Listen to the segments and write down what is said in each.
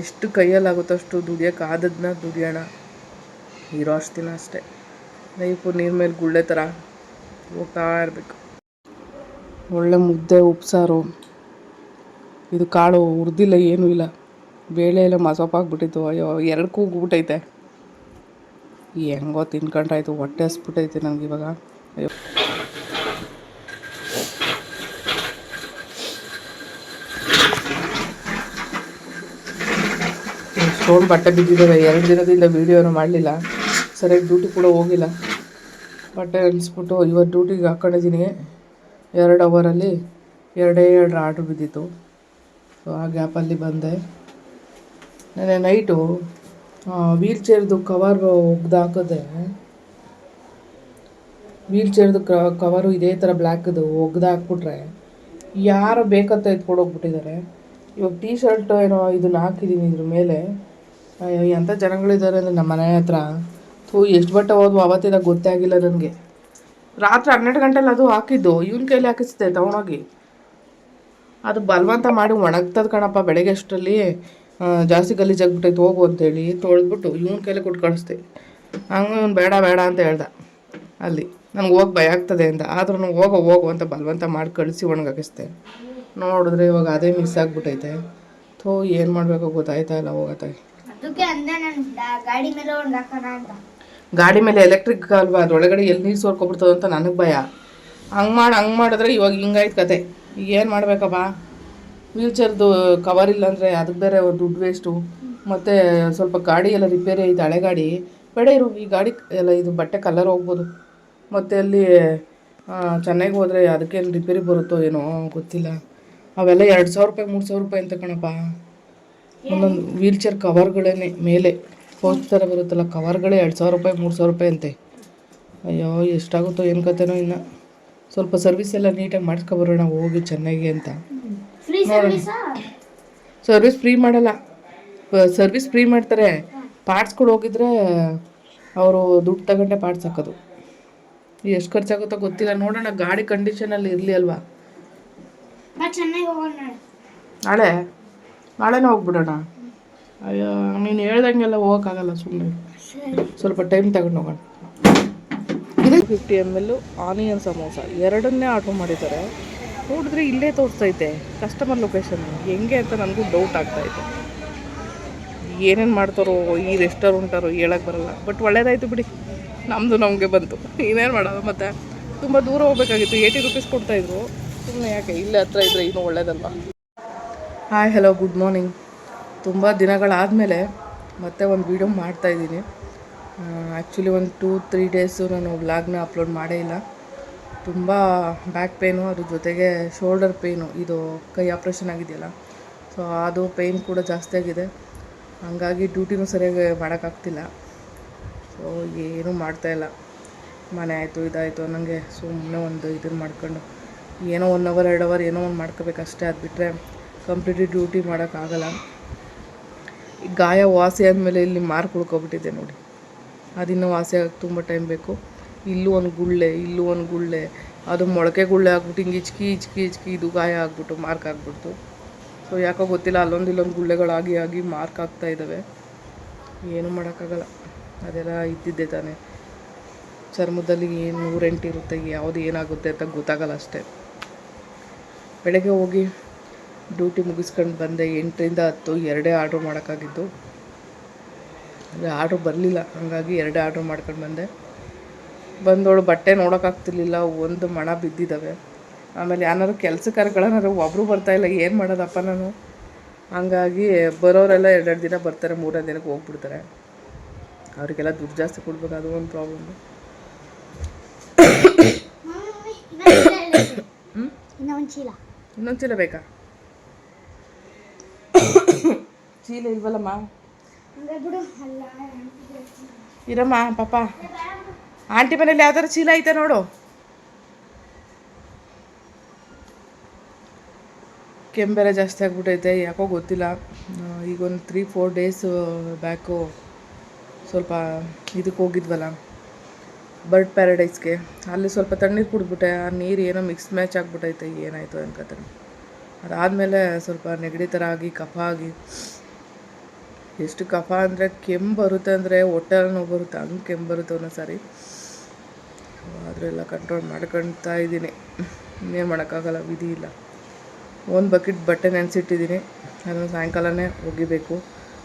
ಎಷ್ಟು ಕೈಯಲ್ಲಾಗುತ್ತೋ ಅಷ್ಟು ದುಡಿಯೋಕೆ ಆದದನ್ನ ದುಡಿಯೋಣ. ಇರೋ ಅಷ್ಟು ದಿನ ಅಷ್ಟೇ. ಲೈಫು ನೀರು ಮೇಲೆ ಗುಳ್ಳೆ ಥರ ಹೋಗ್ತಾ ಇರಬೇಕು. ಒಳ್ಳೆ ಮುದ್ದೆ, ಉಪ್ಸಾರು. ಇದು ಕಾಳು ಹುರಿದಿಲ್ಲ ಏನೂ ಇಲ್ಲ. ಬೇಳೆ ಎಲ್ಲ ಮಸೊಪ್ಪು ಹಾಕ್ಬಿಟ್ಟಿತ್ತು ಅಯ್ಯೋ, ಎರಡು ಕೂಗ್ಬಿಟ್ಟೈತೆ ಹೆಂಗೋ ತಿನ್ಕೊಂಡ್ರಾಯ್ತು ಹೊಟ್ಟೆ ಹಸ್ಬಿಟ್ಟೈತೆ ಇವಾಗ ಅಯ್ಯೋ. ಎಷ್ಟೊಂದು ಬಟ್ಟೆ ಬಿದ್ದಿದ್ದಾವೆ, ಎರಡು ದಿನದಿಂದ ವೀಡಿಯೋನು ಮಾಡಲಿಲ್ಲ. ಸರಿಯಾಗಿ ಡ್ಯೂಟಿ ಕೂಡ ಹೋಗಿಲ್ಲ. ಬಟ್ಟೆ ಅನಿಸ್ಬಿಟ್ಟು ಇವತ್ತು ಡ್ಯೂಟಿಗೆ ಹಾಕೊಂಡಿದ್ದೀನಿ. ಎರಡು ಅವರಲ್ಲಿ ಎರಡೇ ಎರಡು ಆರ್ಡ್ರ್ ಬಿದ್ದಿತ್ತು. ಸೊ ಆ ಗ್ಯಾಪಲ್ಲಿ ಬಂದೆ. ನೆನೆ ನೈಟು ವೀಲ್ ಚೇರ್ದು ಕವರ್ ಒಗ್ದು ಹಾಕಿದೆ ವೀಲ್ ಚೇರ್ದು ಕವರು ಇದೇ ಥರ ಬ್ಲ್ಯಾಕ್ದು ಒಗ್ದು ಹಾಕ್ಬಿಟ್ರೆ ಯಾರು ಬೇಕಂತ ಎತ್ಕೊಂಡೋಗ್ಬಿಟ್ಟಿದ್ದಾರೆ ಇವಾಗ ಟೀ ಶರ್ಟ್ ಏನೋ ಇದನ್ನ ಹಾಕಿದ್ದೀನಿ ಇದ್ರ ಮೇಲೆ. ಅಯ್ಯೋ ಎಂಥ ಜನಗಳಿದ್ದಾರೆ ಅಂದರೆ ನಮ್ಮ ಮನೆ ಹತ್ರ. ಥೂ, ಎಷ್ಟು ಬಟ್ಟೆ ಹೋದ್ವು ಅವತ್ತಿದ ಗೊತ್ತೇ ಆಗಿಲ್ಲ ನನಗೆ. ರಾತ್ರಿ ಹನ್ನೆರಡು ಗಂಟೆಲಿ ಅದು ಹಾಕಿದ್ದು. ಇವನ ಕೈಲಿ ಹಾಕಿಸ್ತೆ ತಗೊಂಡೋಗಿ. ಅದು ಬಲವಂತ ಮಾಡಿ ಒಣಗ್ತದ ಕಣಪ್ಪ ಬೆಳಗ್ಗೆ ಅಷ್ಟರಲ್ಲಿ. ಜಾಸ್ತಿ ಗಲೀಜಾಗ್ಬಿಟ್ಟೈತೆ ಹೋಗು ಅಂತೇಳಿ ತೊಳೆದ್ಬಿಟ್ಟು ಇವನ ಕೈಲಿ ಕೊಟ್ಟು ಕಳಿಸ್ದೆ. ಹಂಗೆ ಇವ್ನು ಬೇಡ ಬೇಡ ಅಂತ ಹೇಳ್ದ. ಅಲ್ಲಿ. ನನಗೆ ಹೋಗಿ ಭಯ ಆಗ್ತದೆ ಅಂತ ಆದ್ರೂ ಹೋಗೋ, ಹೋಗು ಅಂತ ಬಲವಂತ ಮಾಡಿ ಕಳಿಸಿ ಒಣಗಾಕಿಸ್ದೆ. ನೋಡಿದ್ರೆ ಇವಾಗ ಅದೇ ಮಿಸ್ ಆಗಿಬಿಟ್ಟೈತೆ. ಥೋ, ಏನು ಮಾಡಬೇಕು ಗೊತ್ತಾಯ್ತಾ ಇಲ್ಲ, ಹೋಗತ್ತಾಗಿ. ಗಾಡಿ ಮೇಲೆ ಎಲೆಕ್ಟ್ರಿಕ್ ಅಲ್ವಾ ಅದ್ರೊಳಗಡೆ ಎಲ್ಲಿ ನೀರು ಸೋರ್ಕೊಬಿಡ್ತದೆ ಅಂತ ನನಗೆ ಭಯ. ಹಂಗೆ ಮಾಡಿ, ಹಂಗೆ ಮಾಡಿದ್ರೆ ಇವಾಗ ಹಿಂಗಾಯ್ತು ಕತೆ. ಈಗ ಏನು ಮಾಡ್ಬೇಕಪ್ಪ? ವೀಲ್ ಚೇರ್ದು ಕವರ್ ಇಲ್ಲ ಅಂದರೆ ಅದಕ್ಕೆ ಬೇರೆ ದುಡ್ಡು ವೇಸ್ಟು ಮತ್ತು ಸ್ವಲ್ಪ ಗಾಡಿ ಎಲ್ಲ ರಿಪೇರಿ ಐತೆ, ಹಳೆ ಗಾಡಿ. ಬೇಡ ಇರು, ಈ ಗಾಡಿ ಎಲ್ಲ ಇದು ಬಟ್ಟೆ ಕಲರ್ ಹೋಗ್ಬೋದು. ಮತ್ತು ಅಲ್ಲಿ ಚೆನ್ನೈಗೆ ಹೋದರೆ ಅದಕ್ಕೇನು ರಿಪೇರಿ ಬರುತ್ತೋ ಏನೋ ಗೊತ್ತಿಲ್ಲ. ಅವೆಲ್ಲ ಎರಡು ಸಾವಿರ ರೂಪಾಯಿ, ಮೂರು ಸಾವಿರ ರೂಪಾಯಿ ಅಂತ ಕಣಪ್ಪ. ಒಂದೊಂದು ವೀಲ್ ಚೇರ್ ಕವರ್ಗಳೇ ಮೇಲೆ. ಪೋಸ್ಟ್ ಥರ ಬರುತ್ತಲ್ಲ ಕವರ್ಗಳೇ ಎರಡು ಸಾವಿರ ರೂಪಾಯಿ ಮೂರು ಸಾವಿರ ರೂಪಾಯಿ ಅಂತೆ. ಅಯ್ಯೋ ಎಷ್ಟಾಗುತ್ತೋ ಏನು ಕತೆನೋ ಇನ್ನು. ಸ್ವಲ್ಪ ಸರ್ವಿಸ್ ಎಲ್ಲ ನೀಟಾಗಿ ಮಾಡಿಸ್ಕೊಬರೋಣ ಹೋಗಿ ಚೆನ್ನಾಗಿ ಅಂತ. ಸರ್ವಿಸಾ ಫ್ರೀ ಮಾಡಲ್ಲ. ಸರ್ವಿಸ್ ಫ್ರೀ ಮಾಡ್ತಾರೆ. ಕೂಡ ಹೋಗಿದ್ರೆ ಅವರು ದುಡ್ಡು ತಗೊಂಡೆ ಪಾರ್ಟ್ಸ್ ಹಾಕೋದು. ಎಷ್ಟು ಖರ್ಚಾಗುತ್ತೋ ಗೊತ್ತಿಲ್ಲ. ನೋಡೋಣ ಗಾಡಿ ಕಂಡೀಷನಲ್ಲಿ ಇರಲಿ ಅಲ್ವಾ? ನಾಳೆ? ನಾಳೆನೇ ಹೋಗ್ಬಿಡೋಣ? ಅಯ್ಯೋ, ನೀನು ಹೇಳ್ದಂಗೆಲ್ಲ ಹೋಗೋಕ್ಕಾಗಲ್ಲ ಸುಮ್ಮನೆ ಸ್ವಲ್ಪ ಟೈಮ್ ತಗೊಂಡು ಹೋಗೋಣ. ಇದು fifty M L onion samosa. ಎರಡನ್ನೇ order ಮಾಡಿದ್ದಾರೆ. ನೋಡಿದ್ರೆ ಇಲ್ಲೇ ತೋರಿಸ್ತೈತೆ ಕಸ್ಟಮರ್ ಲೊಕೇಶನ್ ಹೆಂಗೆ ಅಂತ ನನಗೂ ಡೌಟ್ ಆಗ್ತಾಯಿತ್ತು ಏನೇನು ಮಾಡ್ತಾರೋ, ಈ ರೆಸ್ಟೋರೆಂಟಾರೋ ಹೇಳಕ್ಕೆ ಬರಲ್ಲ. ಬಟ್ ಒಳ್ಳೇದಾಯ್ತು ಬಿಡಿ. ನಮ್ಮದು ನಮಗೆ ಬಂತು. ಇನ್ನೇನು ಮಾಡೋದು ಮತ್ತು? ತುಂಬ ದೂರ ಹೋಗ್ಬೇಕಾಗಿತ್ತು. ಏಯ್ಟಿ ರುಪೀಸ್ ಕೊಡ್ತಾಯಿದ್ರು ಸುಮ್ಮನೆ ಯಾಕೆ? ಇಲ್ಲೇ ಹತ್ರ ಇದ್ದರೆ ಇನ್ನೂ ಒಳ್ಳೇದಲ್ವಾ? ಹಾಯ್ ಹಲೋ ಗುಡ್ ಮಾರ್ನಿಂಗ್ ತುಂಬ ದಿನಗಳಾದಮೇಲೆ ಮತ್ತೆ ಒಂದು ವೀಡಿಯೋ ಮಾಡ್ತಾಯಿದ್ದೀನಿ ಆ್ಯಕ್ಚುಲಿ ಒಂದು ಟೂ ತ್ರೀ ಡೇಸು ನಾನು ವ್ಲಾಗ್ನ ಅಪ್ಲೋಡ್ ಮಾಡೇ ಇಲ್ಲ. ತುಂಬ ಬ್ಯಾಕ್ ಪೇನು ಅದ್ರ ಜೊತೆಗೆ ಶೋಲ್ಡರ್ ಪೇಯ್ನು ಇದು ಕೈ ಆಪ್ರೇಷನ್ ಆಗಿದೆಯಲ್ಲ. ಸೊ ಅದು ಪೇಯ್ನ್ ಕೂಡ ಜಾಸ್ತಿ ಆಗಿದೆ. ಹಾಗಾಗಿ ಡ್ಯೂಟಿನೂ ಸರಿಯಾಗಿ ಮಾಡೋಕ್ಕಾಗ್ತಿಲ್ಲ ಸೊ ಏನೂ ಮಾಡ್ತಾಯಿಲ್ಲ ಮನೆ ಆಯಿತು, ಇದಾಯಿತು ನನಗೆ ಸುಮ್ಮನೆ ಒಂದು ಇದನ್ನು ಮಾಡ್ಕೊಂಡು, ಏನೋ ಒನ್ ಅವರ್ ಎರಡು ಅವರ್ ಏನೋ ಒಂದು ಮಾಡ್ಕೋಬೇಕಷ್ಟೇ ಅದು ಬಿಟ್ಟರೆ ಕಂಪ್ಲೀಟ್ಲಿ ಡ್ಯೂಟಿ ಮಾಡೋಕ್ಕಾಗಲ್ಲ ಈ ಗಾಯ ವಾಸಿ ಆದಮೇಲೆ ಇಲ್ಲಿ ಮಾರ್ಕ್ ಉಳ್ಕೊಬಿಟ್ಟಿದೆ ನೋಡಿ. ಅದಿನ್ನೂ ವಾಸಿ ಆಗಕ್ಕೆ ತುಂಬ ಟೈಮ್ ಬೇಕು. ಇಲ್ಲೂ ಒಂದು ಗುಳ್ಳೆ, ಇಲ್ಲೂ ಒಂದು ಗುಳ್ಳೆ. ಅದು ಮೊಳಕೆ ಗುಳ್ಳೆ ಆಗ್ಬಿಟ್ಟು ಹಿಂಗೆ ಇಚ್ಕಿ ಇಚ್ಕಿ ಇಚ್ಕಿ ಇದು ಗಾಯ ಆಗ್ಬಿಟ್ಟು ಮಾರ್ಕ್ ಆಗ್ಬಿಡ್ತು. ಸೊ ಯಾಕೋ ಗೊತ್ತಿಲ್ಲ, ಅಲ್ಲೊಂದು ಇಲ್ಲೊಂದು ಗುಳ್ಳೆಗಳಾಗಿ ಆಗಿ ಮಾರ್ಕ್ ಆಗ್ತಾ ಇದ್ದಾವೆ ಏನೂ ಮಾಡೋಕ್ಕಾಗಲ್ಲ ಅದೆಲ್ಲ ಇದ್ದಿದ್ದೆ ತಾನೇ. ಚರ್ಮದಲ್ಲಿ ಏನು ನೂರೆಂಟು ಇರುತ್ತೆ, ಯಾವುದು ಏನಾಗುತ್ತೆ ಅಂತ ಗೊತ್ತಾಗಲ್ಲ ಅಷ್ಟೇ. ಬೆಳಗ್ಗೆ ಹೋಗಿ ಡ್ಯೂಟಿ ಮುಗಿಸ್ಕೊಂಡು ಬಂದೆ ಎಂಟರಿಂದ ಹತ್ತು ಎರಡೇ ಆರ್ಡ್ರ್ ಮಾಡೋಕ್ಕಾಗಿದ್ದು ಆರ್ಡ್ರ್ ಬರಲಿಲ್ಲ ಹಾಗಾಗಿ ಎರಡೇ ಆರ್ಡ್ರ್ ಮಾಡ್ಕೊಂಡು ಬಂದೆ. ಬಂದವಳು ಬಟ್ಟೆ ನೋಡೋಕ್ಕಾಗ್ತಿರ್ಲಿಲ್ಲ ಒಂದು ಮಣ ಬಿದ್ದಿದ್ದಾವೆ. ಆಮೇಲೆ ಯಾರು ಕೆಲಸ ಕರ್ಕೊಳ್ಳೋನಾರು ಒಬ್ಬರು ಬರ್ತಾಯಿಲ್ಲ ಏನು ಮಾಡೋದಪ್ಪ ನಾನು? ಹಂಗಾಗಿ ಬರೋರೆಲ್ಲ ಎರಡೆರಡು ದಿನ ಬರ್ತಾರೆ ಮೂರನೇ ದಿನಕ್ಕೆ ಹೋಗ್ಬಿಡ್ತಾರೆ. ಅವರಿಗೆಲ್ಲ ದುಡ್ಡು ಜಾಸ್ತಿ ಕೊಡ್ಬೇಕು ಅದು ಒಂದು ಪ್ರಾಬ್ಲಮ್ ಇನ್ನೊಂದು ಚೀಲ ಬೇಕಾ? ಚೀಲ ಇಲ್ವಲ್ಲಮ್ಮ? ಇರಮ್ಮ ಪಾಪ. ಆಂಟಿ ಮನೇಲಿ ಯಾವ್ದಾರು ಚೀಲ ಐತೆ ನೋಡು. ಕೆಂಬೆರೆ ಜಾಸ್ತಿ ಆಗ್ಬಿಟ್ಟೈತೆ ಯಾಕೋ ಗೊತ್ತಿಲ್ಲ. ಈಗ ಒಂದು ತ್ರೀ ಫೋರ್ ಡೇಸ್ ಬ್ಯಾಕು ಸ್ವಲ್ಪ ಇದಕ್ಕೆ ಹೋಗಿದ್ವಲ್ಲ ಬರ್ಡ್ ಪ್ಯಾರಡೈಸ್ಗೆ ಅಲ್ಲಿ ಸ್ವಲ್ಪ ತಣ್ಣೀರು ಕುಡಿದ್ಬಿಟ್ಟೆ ಆ ನೀರು ಏನೋ ಮಿಕ್ಸ್ ಮ್ಯಾಚ್ ಆಗ್ಬಿಟ್ಟೈತೆ ಏನಾಯಿತು ಅನ್ಕೋತಾನೆ ಅದಾದಮೇಲೆ ಸ್ವಲ್ಪ ನೆಗಡಿ ಥರ ಆಗಿ, ಕಫ ಆಗಿ. ಎಷ್ಟು ಕಫ ಅಂದರೆ ಕೆಮ್ಮು ಬರುತ್ತೆ ಅಂದರೆ ಹೊಟ್ಟೆ ನೋವು ಬರುತ್ತೆ, ಹಂಗೆ ಕೆಮ್ಮು ಬರುತ್ತೆ ಒಂದೊಂದು ಸಾರಿ. ಅದರೆಲ್ಲ ಕಂಟ್ರೋಲ್ ಮಾಡ್ಕೊಳ್ತಾ ಇದ್ದೀನಿ. ಇನ್ನೇನು ಮಾಡೋಕ್ಕಾಗಲ್ಲ, ವಿಧಿ ಇಲ್ಲ. ಒಂದು ಬಕೆಟ್ ಬಟ್ಟೆ ನೆನೆಸಿಟ್ಟಿದ್ದೀನಿ. ಅದನ್ನು ಸಾಯಂಕಾಲನೇ ಒಗಿಬೇಕು.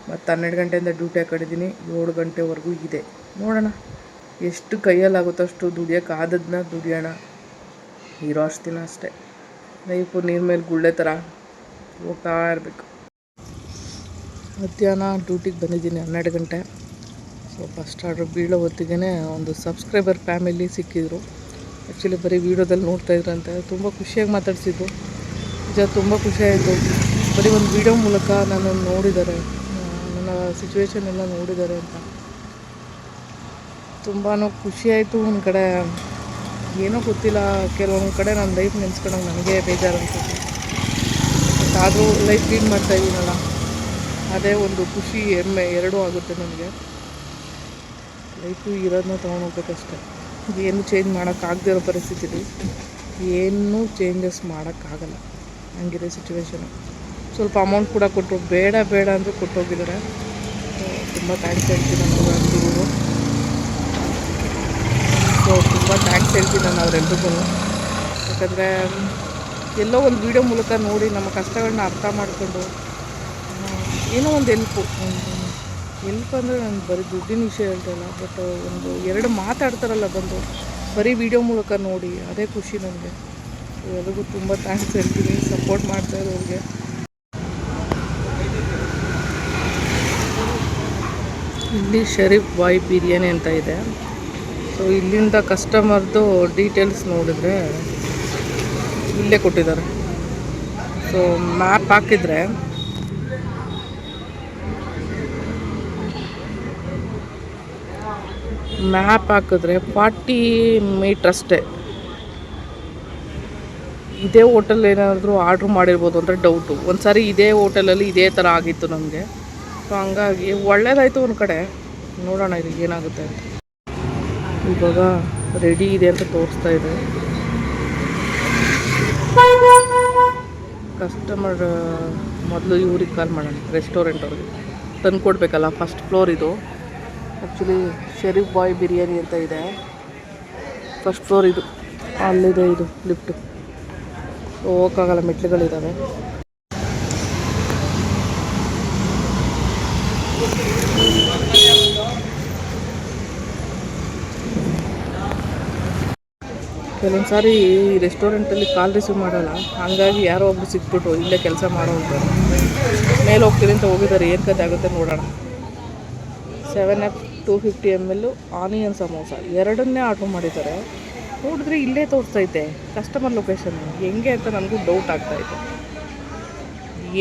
ಮತ್ತು ಹನ್ನೆರಡು ಗಂಟೆಯಿಂದ ಡ್ಯೂಟಿ ಹಾಕೊಂಡಿದ್ದೀನಿ. ಏಳು ಗಂಟೆವರೆಗೂ ಇದೆ. ನೋಡೋಣ. ಎಷ್ಟು ಕೈಯಲ್ಲಾಗುತ್ತೋ ಅಷ್ಟು ದುಡಿಯೋಕ್ಕಾದದನ್ನ ದುಡಿಯೋಣ. ಇರೋ ಅಷ್ಟು ದಿನ ಅಷ್ಟೇ. ಲೈಫು ನೀರು ಮೇಲೆ ಗುಳ್ಳೆ ಥರ ಹೋಗ್ತಾ ಇರಬೇಕು. ಮಧ್ಯಾಹ್ನ ಡ್ಯೂಟಿಗೆ ಬಂದಿದ್ದೀನಿ ಹನ್ನೆರಡು ಗಂಟೆ. ಸೊ ಫಸ್ಟ್ ಆರ್ಡ್ರ್ ಬೀಳೋ ಹೊತ್ತಿಗೆ ಒಂದು ಸಬ್ಸ್ಕ್ರೈಬರ್ ಫ್ಯಾಮಿಲಿ ಸಿಕ್ಕಿದ್ರು. ಆ್ಯಕ್ಚುಲಿ ಬರೀ ವೀಡಿಯೋದಲ್ಲಿ ನೋಡ್ತಾ ಅಂತ ತುಂಬ ಖುಷಿಯಾಗಿ ಮಾತಾಡ್ಸಿದ್ರು. ನಿಜ ತುಂಬ ಖುಷಿಯಾಯಿತು ಬರೀ ಒಂದು ವೀಡಿಯೋ ಮೂಲಕ ನಾನು ನೋಡಿದ್ದಾರೆ. ನನ್ನ ಸಿಚುವೇಶನ್ ಎಲ್ಲ ನೋಡಿದ್ದಾರೆ ಅಂತ. ತುಂಬಾ ಖುಷಿಯಾಯಿತು ಒಂದು ಕಡೆ. ಏನೋ ಗೊತ್ತಿಲ್ಲ. ಕೆಲವೊಂದು ಕಡೆ ನನ್ನ ಲೈಫ್ ನೆನೆಸ್ಕೊಂಡಾಗ ನನಗೆ ಬೇಜಾರು ಅನ್ಸುತ್ತೆ ಆದರೂ ಲೈಫ್ ಲೀಡ್ ಮಾಡ್ತಾ ಇದ್ದೀನಲ್ಲ ಅದೇ ಒಂದು ಖುಷಿ, ಹೆಮ್ಮೆ ಎರಡೂ ಆಗುತ್ತೆ ನನಗೆ. ಲೈಫು ಇರೋದನ್ನ ತೊಗೊಂಡೋಗ್ಬೇಕಷ್ಟೆ ಏನು ಚೇಂಜ್ ಮಾಡೋಕ್ಕಾಗದೇ ಇರೋ ಪರಿಸ್ಥಿತಿಲಿ. ಏನೂ ಚೇಂಜಸ್ ಮಾಡೋಕ್ಕಾಗಲ್ಲ ಹಂಗಿದೆ ಸಿಚುವೇಶನು ಸ್ವಲ್ಪ ಅಮೌಂಟ್ ಕೂಡ ಕೊಟ್ಟು, ಬೇಡ ಬೇಡ ಅಂದರೂ ಕೊಟ್ಟೋಗಿದ್ದಾರೆ ತುಂಬ ಥ್ಯಾಂಕ್ಸ್ ಹೇಳ್ತೀನಿ ನಾನು ಸೊ, ತುಂಬ ಥ್ಯಾಂಕ್ಸ್ ಹೇಳ್ತೀನಿ ನಾನು ಅವರೆಲ್ರಿಗೂ. ಯಾಕಂದರೆ, ಎಲ್ಲೋ ಒಂದು ವೀಡಿಯೋ ಮೂಲಕ ನೋಡಿ ನಮ್ಮ ಕಷ್ಟಗಳನ್ನ ಅರ್ಥ ಮಾಡಿಕೊಂಡು ಏನೋ ಒಂದು ಎಲ್ಪು ಎಲ್ಪ್ ಅಂದರೆ ನಾನು ಬರೀ ದುಡ್ಡಿನ ವಿಷಯ ಹೇಳ್ತಾ ಇಲ್ಲ ಬಟ್ ಒಂದು ಎರಡು ಮಾತಾಡ್ತಾರಲ್ಲ ಬಂದು, ಬರೀ ವಿಡಿಯೋ ಮೂಲಕ ನೋಡಿ, ಅದೇ ಖುಷಿ ನನಗೆ. ಎಲ್ಲರಿಗೂ ತುಂಬ ಥ್ಯಾಂಕ್ಸ್ ಹೇಳ್ತೀನಿ ಸಪೋರ್ಟ್ ಮಾಡ್ತಾ ಇರೋರಿಗೆ. ಇಲ್ಲಿ ಶರೀಫ್ ಬಾಯ್ ಬಿರಿಯಾನಿ ಅಂತ ಇದೆ. ಸೊ ಇಲ್ಲಿಂದ ಕಸ್ಟಮರ್ದು ಡೀಟೇಲ್ಸ್ ನೋಡಿದರೆ ಇಲ್ಲೇ ಕೊಟ್ಟಿದ್ದಾರೆ. ಸೊ ಮ್ಯಾಪ್ ಹಾಕಿದರೆ ಮ್ಯಾಪ್ ಹಾಕಿದ್ರೆ ಫಾರ್ಟಿ ಮೀಟ್ರ್ ಅಷ್ಟೇ. ಇದೇ ಹೋಟೆಲ್ ಏನಾದರೂ ಆರ್ಡ್ರ್ ಮಾಡಿರ್ಬೋದು ಅಂದರೆ ಡೌಟು ಒಂದು ಸಾರಿ ಇದೇ ಹೋಟೆಲಲ್ಲಿ ಇದೇ ಥರ ಆಗಿತ್ತು ನಮಗೆ. ಸೊ ಹಂಗಾಗಿ ಒಳ್ಳೇದಾಯಿತು ಒಂದು ಕಡೆ. ನೋಡೋಣ ಇದು ಏನಾಗುತ್ತೆ ಅಂತ. ಇವಾಗ ರೆಡಿ ಇದೆ ಅಂತ ತೋರಿಸ್ತಾ ಇದೆ. ಕಸ್ಟಮರ್ ಮೊದಲು ಇವ್ರಿಗೆ ಕಾಲ್ ಮಾಡೋಣ ರೆಸ್ಟೋರೆಂಟ್ ಅವ್ರಿಗೆ. ತಂದು ಕೊಡಬೇಕಲ್ಲ ಫಸ್ಟ್ ಫ್ಲೋರ್ ಇದು. ಆ್ಯಕ್ಚುಲಿ ಶರೀಫ್ ಬಾಯ್ ಬಿರಿಯಾನಿ ಅಂತ ಇದೆ. ಫಸ್ಟ್ ಫ್ಲೋರ್ ಇದು. ಅಲ್ಲಿದೆ ಇದು ಲಿಫ್ಟು ಹೋಗೋಕ್ಕಾಗಲ್ಲ ಮೆಟ್ಲುಗಳಿದ್ದಾವೆ ಕೆಲವೊಂದು ಸಾರಿ ಈ ರೆಸ್ಟೋರೆಂಟಲ್ಲಿ ಕಾಲ್ ರಿಸೀವ್ ಮಾಡೋಲ್ಲ. ಹಾಗಾಗಿ ಯಾರೋ ಒಬ್ರು ಸಿಕ್ಬಿಟ್ಟು ಇಲ್ಲೇ ಕೆಲಸ ಮಾಡೋ ಅಂತ ಮೇಲೆ ಹೋಗ್ತೀರಿ ಅಂತ ಹೋಗಿದ್ದಾರೆ. ಏನು ಕತೆ ಆಗುತ್ತೆ ನೋಡೋಣ. Seven F two fifty M L onion samosa ಎರಡನ್ನೇ order ಮಾಡಿದ್ದಾರೆ. ನೋಡಿದ್ರೆ ಇಲ್ಲೇ ತೋರಿಸ್ತೈತೆ ಕಸ್ಟಮರ್ ಲೊಕೇಶನ್ ಹೆಂಗೆ ಅಂತ ನನಗೂ ಡೌಟ್ ಆಗ್ತಾಯಿದೆ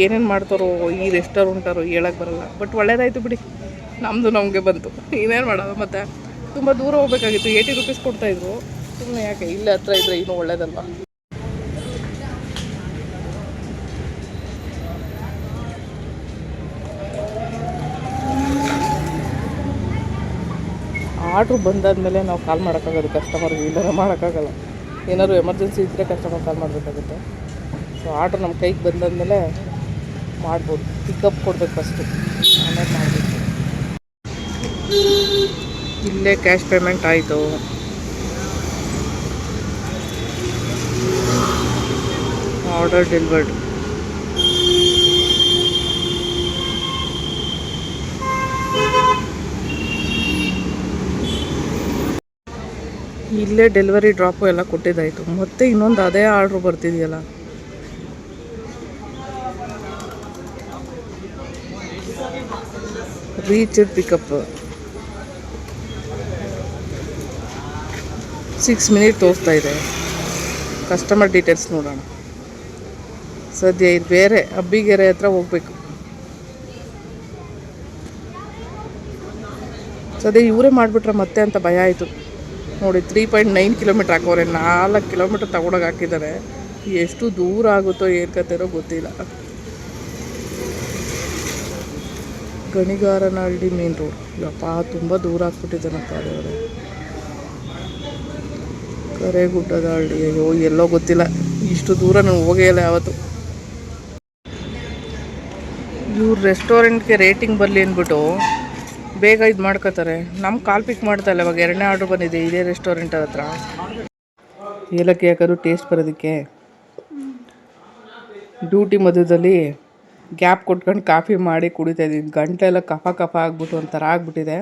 ಏನೇನು ಮಾಡ್ತಾರೋ, ಈ ರೆಸ್ಟೋರೆಂಟಾರೋ ಹೇಳಕ್ಕೆ ಬರಲ್ಲ. ಬಟ್ ಒಳ್ಳೇದಾಯಿತು ಬಿಡಿ. ನಮ್ಮದು ನಮಗೆ ಬಂತು. ಇನ್ನೇನು ಮಾಡೋದು ಮತ್ತು? ತುಂಬ ದೂರ ಹೋಗ್ಬೇಕಾಗಿತ್ತು. ಏಯ್ಟಿ ರುಪೀಸ್ ಕೊಡ್ತಾಯಿದ್ರು ಸುಮ್ಮನೆ ಯಾಕೆ? ಇಲ್ಲೇ ಹತ್ರ ಇದ್ದರೆ ಇನ್ನೂ ಒಳ್ಳೇದಲ್ವಾ? ಆರ್ಡ್ರ್ ಬಂದಾದಮೇಲೆ ನಾವು ಕಾಲ್ ಮಾಡೋಕ್ಕಾಗೋದು ಕಸ್ಟಮರ್ಗೆ ಇಲ್ಲದ್ರೆ ಮಾಡೋಕ್ಕಾಗಲ್ಲ. ಏನಾದ್ರು ಎಮರ್ಜೆನ್ಸಿ ಇದ್ದರೆ ಕಸ್ಟಮರ್ ಕಾಲ್ ಮಾಡಬೇಕಾಗುತ್ತೆ. ಸೊ ಆರ್ಡ್ರ್ ನಮ್ಮ ಕೈಗೆ ಬಂದಾದಮೇಲೆ ಮಾಡ್ಬೋದು. ಪಿಕಪ್ ಕೊಡ್ಬೇಕು ಫಸ್ಟು ಆಮೇಲೆ ಮಾಡಬೇಕು. ಇಲ್ಲೇ ಕ್ಯಾಶ್ ಪೇಮೆಂಟ್ ಆಯಿತು. ಆರ್ಡರ್ ಡೆಲಿವರ್ಡ್ ಇಲ್ಲೇ ಡೆಲಿವರಿ ಡ್ರಾಪು ಎಲ್ಲ ಕೊಟ್ಟಿದ್ದಾಯಿತು. ಮತ್ತೆ ಇನ್ನೊಂದು ಅದೇ ಆರ್ಡ್ರ್ ಬರ್ತಿದೆಯಲ್ಲ. ರೀಚ್ ಪಿಕಪ್ ಸಿಕ್ಸ್ ಮಿನಿಟ್ ತೋರಿಸ್ತಾ ಇದೆ. ಕಸ್ಟಮರ್ ಡೀಟೇಲ್ಸ್ ನೋಡೋಣ. ಸದ್ಯ ಇದು ಬೇರೆ ಅಬ್ಬಿಗೆರೆ ಹತ್ರ ಹೋಗ್ಬೇಕು. ಸದ್ಯ ಇವರೇ ಮಾಡಿಬಿಟ್ರೆ ಮತ್ತೆ ಅಂತ ಭಯ ಆಯಿತು. ನೋಡಿ ತ್ರೀ ಪಾಯಿಂಟ್ ನೈನ್ ಕಿಲೋಮೀಟ್ರ್ ಹಾಕೋರೆ, ನಾಲ್ಕು ಕಿಲೋಮೀಟ್ರ್ ತಗೊಂಡೋಗಿ ಹಾಕಿದ್ದಾರೆ. ಎಷ್ಟು ದೂರ ಆಗುತ್ತೋ ಏನು ಕತೆರೋ ಗೊತ್ತಿಲ್ಲ. ಗಣಿಗಾರನಹಳ್ಳಿ ಮೇನ್ ರೋಡ್ ಇಲ್ಲಪ್ಪ ತುಂಬ ದೂರ ಹಾಕ್ಬಿಟ್ಟಿದ್ದಾನಪ್ಪ ದೇವರೇ. ಕರೆಗುಡ್ಡದ ಹಳ್ಳಿ, ಅಯ್ಯೋ, ಎಲ್ಲೋ ಗೊತ್ತಿಲ್ಲ. ಇಷ್ಟು ದೂರ ನಾನು ಹೋಗೇ ಇಲ್ಲ ಯಾವತ್ತು. ಇವ್ರು ರೆಸ್ಟೋರೆಂಟ್ಗೆ ರೇಟಿಂಗ್ ಬರಲಿ ಅಂದ್ಬಿಟ್ಟು ಬೇಗ ಇದು ಮಾಡ್ಕೋತಾರೆ. ನಮ್ಮ ಕಾಲ್ ಪಿಕ್ ಇಲ್ಲ ಇವಾಗ ಎರಡನೇ ಆರ್ಡ್ರ್ ಬಂದಿದೆ, ಇದೇ ರೆಸ್ಟೋರೆಂಟ್ ಹತ್ರ. ಏಲಕ್ಕಿ ಹಾಕೋದು ಟೇಸ್ಟ್ ಬರೋದಕ್ಕೆ. ಡ್ಯೂಟಿ ಮಧ್ಯದಲ್ಲಿ ಗ್ಯಾಪ್ ಕೊಟ್ಕೊಂಡು ಕಾಫಿ ಮಾಡಿ ಕುಡಿತಾ ಇದ್ದೀನಿ. ಗಂಟೆಲ್ಲ ಕಫ ಕಫ ಆಗ್ಬಿಟ್ಟು ಒಂಥರ ಆಗ್ಬಿಟ್ಟಿದೆ.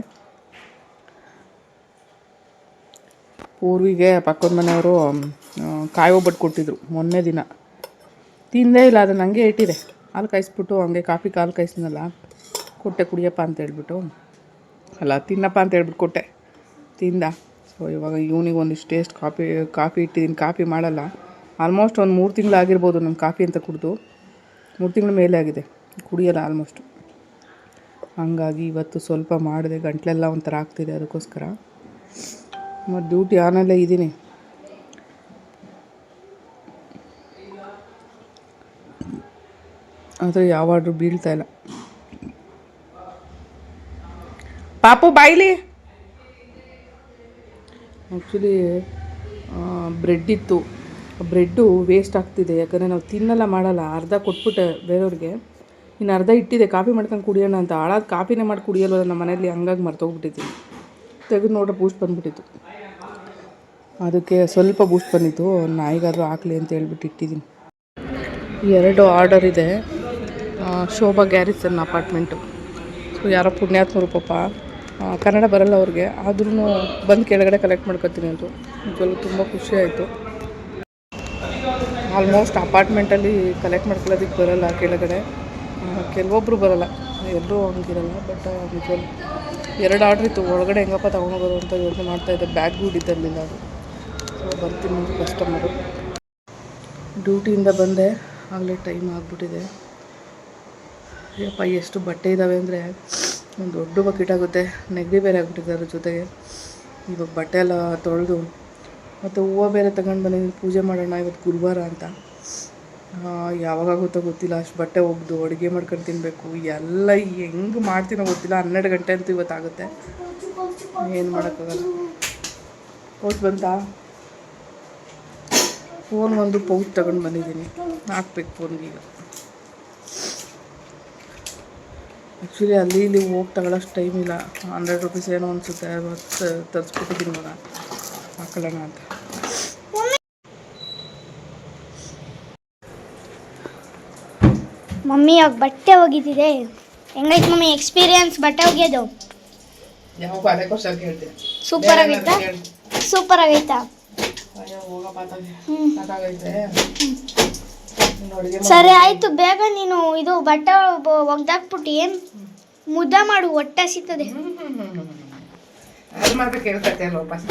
ಪೂರ್ವಿಗೆ ಪಕ್ಕದ ಮನೆಯವರು ಕಾಯೋ ಒಬ್ಬಟ್ಟು ಕೊಟ್ಟಿದ್ರು ಮೊನ್ನೆ ದಿನ. ತಿಂದೇ ಇಲ್ಲ ಅದನ್ನು ನನಗೆ ಇಟ್ಟಿದೆ. ಹಾಲು ಕಾಯಿಸ್ಬಿಟ್ಟು ಹಂಗೆ ಕಾಫಿ ಕಾಲು ಕಾಯಿಸ್ನಲ್ಲ ಕೊಟ್ಟೆ ಕುಡಿಯಪ್ಪ ಅಂತ ಹೇಳ್ಬಿಟ್ಟು. ಅಲ್ಲ, ತಿನ್ನಪ್ಪ ಅಂತ ಹೇಳ್ಬಿಟ್ಟು ಕೊಟ್ಟೆ. ತಿಂದ. ಸೊ ಇವಾಗ ಇವನಿಗೆ ಒಂದಿಷ್ಟು ಟೇಸ್ಟ್ ಕಾಫಿ ಕಾಫಿ ಇಟ್ಟಿದ್ದೀನಿ. ಕಾಫಿ ಮಾಡಲ್ಲ. ಆಲ್ಮೋಸ್ಟ್ ಒಂದು ಮೂರು ತಿಂಗಳು ಆಗಿರ್ಬೋದು ನಾನು ಕಾಫಿ ಅಂತ ಕುಡಿದು. ಮೂರು ತಿಂಗಳ ಮೇಲೆ ಆಗಿದೆ. ಕುಡಿಯಲ್ಲ ಆಲ್ಮೋಸ್ಟ್ ಹಂಗಾಗಿ ಇವತ್ತು ಸ್ವಲ್ಪ ಮಾಡಿದೆ. ಗಂಟ್ಲೆಲ್ಲ ಒಂಥರ ಆಗ್ತಿದೆ ಅದಕ್ಕೋಸ್ಕರ. ಮತ್ತು ಡ್ಯೂಟಿ ಆನಲ್ಲೇ ಇದ್ದೀನಿ. ಆದರೆ ಯಾವ ಆರ್ಡ್ರು ಬೀಳ್ತಾ ಇಲ್ಲ. ಪಾಪು ಬಾಯ್ಲಿ ಆ್ಯಕ್ಚುಲಿ ಬ್ರೆಡ್ ಇತ್ತು. ಬ್ರೆಡ್ಡು ವೇಸ್ಟ್ ಆಗ್ತಿದೆ. ಯಾಕಂದರೆ ನಾವು ತಿನ್ನಲ್ಲ, ಮಾಡಲ್ಲ. ಅರ್ಧ ಕೊಟ್ಬಿಟ್ಟೆ ಬೇರೆಯವ್ರಿಗೆ. ಇನ್ನು ಅರ್ಧ ಇಟ್ಟಿದೆ. ಕಾಫಿ ಮಾಡ್ಕೊಂಡು ಕುಡಿಯೋಣ ಅಂತ. ಹಾಳಾದ ಕಾಫಿನೇ ಮಾಡಿ ಕುಡಿಯಲ್ವಲ್ಲ, ನಮ್ಮ ಮನೇಲಿ ಹಂಗಾಗಿ ಮರ್ತೋಗ್ಬಿಟ್ಟಿದ್ದೀನಿ ತೆಗೆದು ನೋಡ್ರೆ ಬೂಸ್ಟ್ ಬಂದ್ಬಿಟ್ಟಿತ್ತು. ಅದಕ್ಕೆ ಸ್ವಲ್ಪ ಬೂಸ್ಟ್ ಬಂದಿತ್ತು. ನಾಯಿಗಾದರೂ ಹಾಕ್ಲಿ ಅಂತ ಹೇಳ್ಬಿಟ್ಟು ಇಟ್ಟಿದ್ದೀನಿ. ಎರಡು ಆರ್ಡರ್ ಇದೆ. Shobha garrison apartment. ಸೊ, ಯಾರೋ ಪುಣ್ಯಾತ್ಮರು ಪಾಪ. ಕನ್ನಡ ಬರಲ್ಲ ಅವ್ರಿಗೆ. ಆದ್ರೂ ಬಂದು ಕೆಳಗಡೆ ಕಲೆಕ್ಟ್ ಮಾಡ್ಕೊತೀನಿ ಅಂತ. ನಿಜವಾಗ್ಲೂ ತುಂಬ ಖುಷಿ ಆಯಿತು. ಆಲ್ಮೋಸ್ಟ್ ಅಪಾರ್ಟ್ಮೆಂಟಲ್ಲಿ ಕಲೆಕ್ಟ್ ಮಾಡ್ಕೊಳ್ಳೋದಕ್ಕೆ ಬರಲ್ಲ ಕೆಳಗಡೆ. ಕೆಲವೊಬ್ಬರು ಬರಲ್ಲ. ಎಲ್ಲರೂ ಹಂಗಿರಲ್ಲ ಬಟ್ ಎರಡು ಆರ್ಡ್ರ್ ಇತ್ತು. ಒಳಗಡೆ ಹೆಂಗಪ್ಪ ತೊಗೊಂಡೋಗೋದು ಅಂತ ಯೋಚನೆ ಮಾಡ್ತಾಯಿದ್ದೆ ಬ್ಯಾಗ್ ಇದ್ದಿರಲಿಲ್ಲ ಅದು. ಸೊ ಬರ್ತೀನಿ ಕಸ್ಟಮರು ಡ್ಯೂಟಿಯಿಂದ ಬಂದೆ. ಆಗಲೇ ಟೈಮ್ ಆಗಿಬಿಟ್ಟಿದೆ. ಅಯ್ಯಪ್ಪ ಎಷ್ಟು ಬಟ್ಟೆ ಇದ್ದಾವೆ ಅಂದರೆ ಒಂದು ದೊಡ್ಡ ಬಕೆಟ್ ಆಗುತ್ತೆ. ನೆಗಡಿ ಬೇರೆ ಆಗಿಬಿಟ್ಟಿದೆ ಅದ್ರ ಜೊತೆಗೆ. ಇವಾಗ ಬಟ್ಟೆ ಎಲ್ಲ ತೊಳೆದು ಮತ್ತು ಹೂವು ಬೇರೆ ತಗೊಂಡು ಬಂದಿದ್ದೀನಿ ಪೂಜೆ ಮಾಡೋಣ ಇವತ್ತು ಗುರುವಾರ ಅಂತ. ಆ, ಯಾವಾಗ ಆಗುತ್ತೋ ಗೊತ್ತಿಲ್ಲ. ಅಷ್ಟು ಬಟ್ಟೆ ಒಗ್ದು ಅಡುಗೆ ಮಾಡ್ಕೊಂಡು ತಿನ್ನಬೇಕು ಎಲ್ಲ ಹೆಂಗೆ ಮಾಡ್ತೀನೋ ಗೊತ್ತಿಲ್ಲ. ಹನ್ನೆರಡು ಗಂಟೆ ಅಂತೂ ಇವತ್ತಾಗುತ್ತೆ ಏನು ಮಾಡೋಕ್ಕಾಗಲ್ಲ. ಹೋಗಿ ಬಂತಾ? ಫೋನ್ ಒಂದು ಪೌಚ್ ತಗೊಂಡು ಬಂದಿದ್ದೀನಿ. ಹಾಕ್ಬೇಕು ಫೋನ್ಗೆ ಈಗ. ಆ್ಯಕ್ಚುಲಿ ಅಲ್ಲಿ ಇಲ್ಲಿ ಹೋಗಿ ತಗೊಳ್ಳೋಷ್ಟು ಟೈಮ್ ಇಲ್ಲ. ಹಂಡ್ರೆಡ್ ರುಪೀಸ್ ಏನೋ ಅನಿಸುತ್ತೆ ಮತ್ತು ತರಿಸ್ಬಿಟ್ಟಿದ್ದೀನಿ ಮಗ. ಹಾಕೊಳ್ಳೋಣ ಅಂತ. ಮಮ್ಮಿ ಇವಾಗ ಬಟ್ಟೆ ಒಗಿತಿದೆ. ಹೆಂಗೈತೆ ಮಮ್ಮಿ ಎಕ್ಸ್ಪೀರಿಯನ್ಸ್ ಬಟ್ಟೆ ಒಗೆಯೋದು? ಸೂಪರ್ ಆಗೈತಾ? ಸೂಪರ್ ಆಗೈತಾ? ಹ್ಮ್. ಸರಿ ಆಯ್ತು ಬೇಗ ನೀನು ಇದು ಬಟ್ಟೆ ಒಗ್ದಾಕ್ಬಿಟ್ಟು ಮುದ್ದ ಮಾಡು ಹೊಟ್ಟೆ ಸಿಗ್ತದೆ ಅದು ಅಲ್ವ ವಾಪಸ್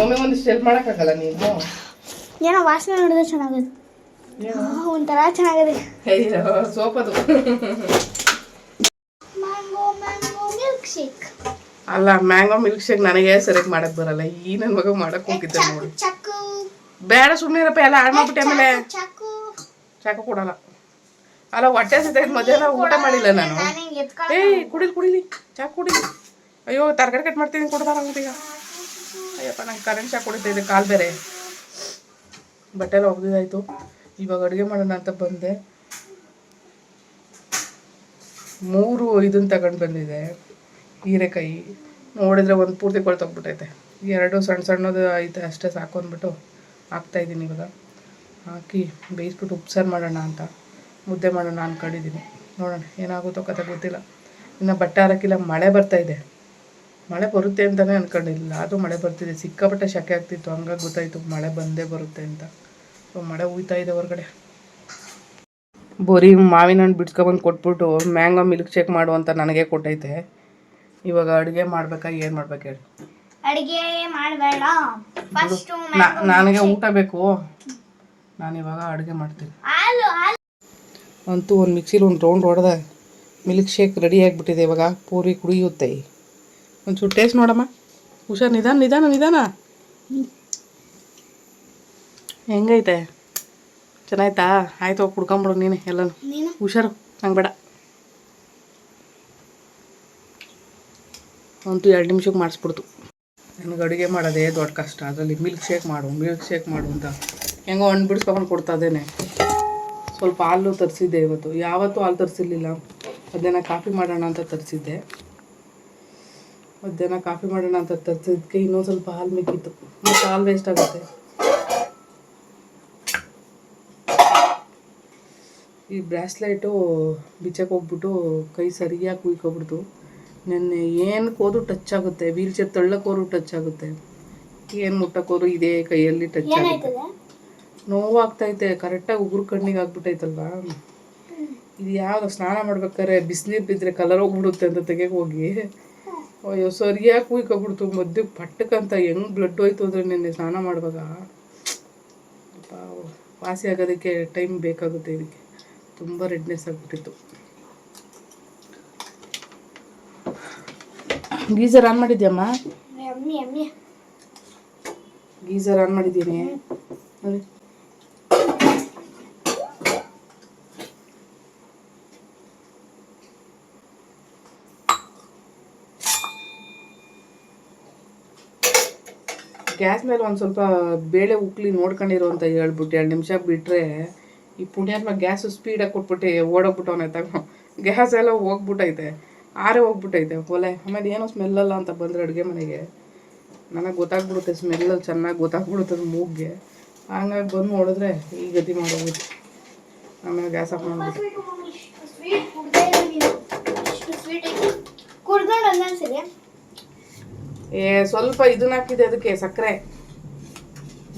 ಒಮ್ಮೆ ಹೆಲ್ಪ್ ಮಾಡೋಕ್ಕಾಗಲ್ಲ ನೀನು? ಏನೋ ವಾಸನೆ ನೋಡಿದ್ರೆ ಚೆನ್ನಾಗಿದೆ. ಏನು? ಒಂಥರ ಚೆನ್ನಾಗಿದೆ. ಅಯ್ಯೋ ಸೋಪದು. ಮ್ಯಾಂಗೋ ಮ್ಯಾಂಗೋ ಮಿಲ್ಕ್ ಶೇಕ್ ಅಲ್ಲ ಮ್ಯಾಂಗೋ ಮಿಲ್ಕ್ ಶೇಕ್ ನನಗೆ ಸರಿಯಾಗಿ ಮಾಡಕ್ ಬರಲ್ಲ. ಈ ನನ್ನ ಮಗ ಮಾಡಕ್ ಹೋಗಿದ್ದೆ ನೋಡಿ. ಬೇಡ ಸುಮ್ಮನೆ ಇರಪ್ಪ ಎಲ್ಲ ಹಾಳು ಮಾಡ್ಬಿಟ್ಟೆ ಆಮೇಲೆ. ಚಾಕು. ಚಾಕು ಕೊಡಲ್ಲ. ಅಲ್ಲ ಹೊಟ್ಟೆ ಸಿದ್ದ ಮಧ್ಯಾಹ್ನ ಊಟ ಮಾಡಿಲ್ಲ ನಾನು. ಏಯ್ ಕುಡಿಲಿ ಕುಡಿಲಿ. ಚಾಕ್ ಕುಡಿಲಿ. ಅಯ್ಯೋ ತರಕಾರಿ ಕಟ್ ಮಾಡ್ತೀನಿ ಕೊಡ್ಬಾರ ಈಗ. ಅಯ್ಯಪ್ಪ ನಂಗೆ ಕರೆಂಟ್ ಶಾಕ್ ಕುಡಿತಾ ಇದೆ ಕಾಲು ಬೇರೆ. ಬಟ್ಟೆ ಎಲ್ಲ ಇವಾಗ ಅಡುಗೆ ಮಾಡೋಣ ಅಂತ ಬಂದೆ. ಮೂರು ಇದನ್ನು ತಗೊಂಡು ಬಂದಿದೆ ಹೀರೆಕಾಯಿ. ನೋಡಿದ್ರೆ ಒಂದು ಪೂರ್ತಿ ಕೊಳ್ತೋಗ್ಬಿಟ್ಟೈತೆ ಎರಡು ಸಣ್ಣ ಸಣ್ಣದು ಐತೆ ಅಷ್ಟೇ ಸಾಕು ಅಂದ್ಬಿಟ್ಟು ಹಾಕ್ತಾಯಿದ್ದೀನಿ ಇವಾಗ. ಹಾಕಿ ಬೇಯಿಸ್ಬಿಟ್ಟು ಉಪ್ಸಾರು ಮಾಡೋಣ ಅಂತ. ಮುದ್ದೆ ಮಾಡೋಣ ಅಂದ್ಕೊಂಡಿದ್ದೀನಿ ನೋಡೋಣ ಏನಾಗುತ್ತೋ ಕತೆ ಗೊತ್ತಿಲ್ಲ. ಇನ್ನು ಬಟ್ಟೆ ಹಾಕಿಲ್ಲ ಮಳೆ ಬರ್ತಾ ಇದೆ. ಮಳೆ ಬರುತ್ತೆ ಅಂತಲೇ ಅಂದ್ಕೊಂಡಿಲ್ಲ ಅದು ಮಳೆ ಬರ್ತಿದೆ. ಸಿಕ್ಕಾಪಟ್ಟೆ ಶೆಕೆ ಆಗ್ತಿತ್ತು. ಹಂಗಾಗಿ ಗೊತ್ತಾಯಿತು ಮಳೆ ಬಂದೇ ಬರುತ್ತೆ ಅಂತ. ಸೊ ಮಳೆ ಉಯ್ತಾ ಇದೆ ಹೊರಗಡೆ. ಬರೀ ಮಾವಿನ ಹಣ್ಣು ಬಿಡ್ಸ್ಕೊಬಂದು ಕೊಟ್ಬಿಟ್ಟು ಮ್ಯಾಂಗೋ ಮಿಲ್ಕ್ ಶೇಕ್ ಮಾಡು ಅಂತ ನನಗೆ ಕೊಟ್ಟೈತೆ. ಇವಾಗ ಅಡುಗೆ ಮಾಡ್ಬೇಕಾ ಏನು ಮಾಡ್ಬೇಕು ಹೇಳಿ. ಅಡುಗೆ ಮಾಡಬೇಡ. ನನಗೆ ಊಟ ಬೇಕು. ನಾನು ಇವಾಗ ಅಡುಗೆ ಮಾಡ್ತೀನಿ. ಅಂತೂ ಒಂದು ಮಿಕ್ಸಿಲಿ ಒಂದು ರೌಂಡ್ ಹೊಡೆದ. ಮಿಲ್ಕ್ ಶೇಕ್ ರೆಡಿ ಆಗಿಬಿಟ್ಟಿದೆ ಇವಾಗ. ಪೂರಿ ಕುಡಿಯುತ್ತೆ. ಒಂಚೂರು ಟೇಸ್ಟ್ ನೋಡಮ್ಮ. ಹುಷಾರ್ ನಿಧಾನ ನಿಧಾನ ನಿಧಾನ. ಹೆಂಗೈತೆ? ಚೆನ್ನಾಯ್ತಾ? ಆಯ್ತು ಹೋಗಿ ಕುಡ್ಕೊಂಬಿಡು ನೀನು ಎಲ್ಲನೂ. ಹುಷಾರು ನಂಗೆ ಬೇಡ. ಅಂತೂ ಎರಡು ನಿಮಿಷಕ್ಕೆ ಮಾಡಿಸ್ಬಿಡ್ತು. ನನಗೆ ಅಡುಗೆ ಮಾಡೋದೇ ದೊಡ್ಡ ಕಷ್ಟ. ಅದರಲ್ಲಿ ಮಿಲ್ಕ್ ಶೇಕ್ ಮಾಡು ಮಿಲ್ಕ್ ಶೇಕ್ ಮಾಡು ಅಂತ. ಹೆಂಗೋ ಹಣ್ಣು ಬಿಡಿಸ್ಕೊಂಡು ಕೊಡ್ತಾ ಇದ್ದೇನೆ. ಸ್ವಲ್ಪ ಹಾಲು ತರಿಸಿದ್ದೆ ಇವತ್ತು. ಯಾವತ್ತೂ ಹಾಲು ತರಿಸಿರ್ಲಿಲ್ಲ. ಮಧ್ಯಾಹ್ನ ಕಾಫಿ ಮಾಡೋಣ ಅಂತ ತರಿಸಿದ್ದೆ. ಮಧ್ಯಾಹ್ನ ಕಾಫಿ ಮಾಡೋಣ ಅಂತ ತರಿಸಿದ್ದಕ್ಕೆ ಇನ್ನೂ ಸ್ವಲ್ಪ ಹಾಲು ಮಿಕ್ಕಿತ್ತು ಮತ್ತು ಹಾಲು ವೇಸ್ಟ್ ಆಗುತ್ತೆ. ಈ ಬ್ರಾಸ್ಲೈಟು ಬಿಚ್ಚಕ್ಕೆ ಹೋಗ್ಬಿಟ್ಟು ಕೈ ಸರಿಯಾಗಿ ಕುಯ್ಕೊಬಿಡ್ತು. ನೆನ್ನೆ ಏನಕ್ಕೆ ಹೋದ್ರು ಟಚ್ ಆಗುತ್ತೆ. ವೀಲ್ ಚೇರ್ ತಳ್ಳಕ್ಕೆ ಹೋದ್ರು ಟಚ್ ಆಗುತ್ತೆ. ಏನು ಮುಟ್ಟಕ್ಕೆ ಹೋದ್ರೂ ಇದೇ ಕೈಯಲ್ಲಿ ಟಚ್ ಆಗುತ್ತೆ. ನೋವಾಗ್ತೈತೆ ಕರೆಕ್ಟಾಗಿ ಉಗುರು ಕಣ್ಣಿಗೆ ಆಗ್ಬಿಟ್ಟೈತಲ್ಲ ಇದು ಯಾವ್ದು ಸ್ನಾನ ಮಾಡ್ಬೇಕಾದ್ರೆ ಬಿಸಿನೀರು ಬಿದ್ದರೆ ಕಲರ್ ಹೋಗ್ಬಿಡುತ್ತೆ ಅಂತ ತೆಗೆಗೆ ಹೋಗಿ. ಅಯ್ಯೋ ಸರಿಯಾಗಿ ಕುಯ್ಕೊಬಿಡ್ತು ಮದ್ದು ಪಟ್ಟಕ್ಕಂತ ಹೆಂಗ್ ಬ್ಲಡ್ ಹೋಯ್ತು ಅಂದ್ರೆ ನಿನ್ನೆ ಸ್ನಾನ ಮಾಡುವಾಗ? ವಾಸಿ ಆಗೋದಕ್ಕೆ ಟೈಮ್ ಬೇಕಾಗುತ್ತೆ ಇದಕ್ಕೆ. ತುಂಬ ರೆಡ್ನೆಸ್ ಆಗಿಬಿಟ್ಟಿತ್ತು. ಗೀಸರ್ ಆನ್ ಮಾಡಿದ್ಯಮ್ಮ? ಗೀಸರ್ ಆನ್ ಮಾಡಿದ್ದೀನಿ. ಗ್ಯಾಸ್ ಮೇಲೆ ಒಂದು ಸ್ವಲ್ಪ ಬೇಳೆ ಉಕ್ಲಿ ನೋಡ್ಕೊಂಡಿರೋ ಅಂತ ಹೇಳ್ಬಿಟ್ಟು ಎರಡು ನಿಮಿಷ ಬಿಟ್ಟರೆ ಈ ಪುಣ್ಯಾತ್ಮ ಗ್ಯಾಸು ಸ್ಪೀಡಾಗಿ ಕೊಟ್ಬಿಟ್ಟು ಓಡೋಗ್ಬಿಟ್ಟವನೆ ತಗೋ ಗ್ಯಾಸ್ ಎಲ್ಲ ಹೋಗ್ಬಿಟ್ಟೈತೆ ಆರೇ ಹೋಗ್ಬಿಟ್ಟೈತೆ ಒಲೆ, ಆಮೇಲೆ ಏನೋ ಸ್ಮೆಲ್ಲಲ್ಲ ಅಂತ ಬಂದರೆ ಅಡುಗೆ ಮನೆಗೆ. ನನಗೆ ಗೊತ್ತಾಗ್ಬಿಡುತ್ತೆ ಸ್ಮೆಲ್ಲಲ್ಲಿ ಚೆನ್ನಾಗಿ ಗೊತ್ತಾಗ್ಬಿಡುತ್ತೆ ಮೂಗ್ಗೆ. ಹಂಗಾಗಿ ಬಂದು ನೋಡಿದ್ರೆ ಈ ಗತಿ ಮಾಡೋಗುತ್ತೆ ಆಮೇಲೆ ಗ್ಯಾಸ್ ಆಫ್ ಮಾಡ್ಬಿಟ್ಟು ಸ್ವೀಟ್ ಕುಡ್ದೇ ಇಲ್ಲ ನೀನು ಇಷ್ಟು ಸ್ವೀಟ್ ಕುಡ್ದೋಡು ಒಂದೊಂದ್ಸರಿ ಏ ಸ್ವಲ್ಪ ಇದನ್ನ ಹಾಕಿದೆ ಅದಕ್ಕೆ ಸಕ್ಕರೆ.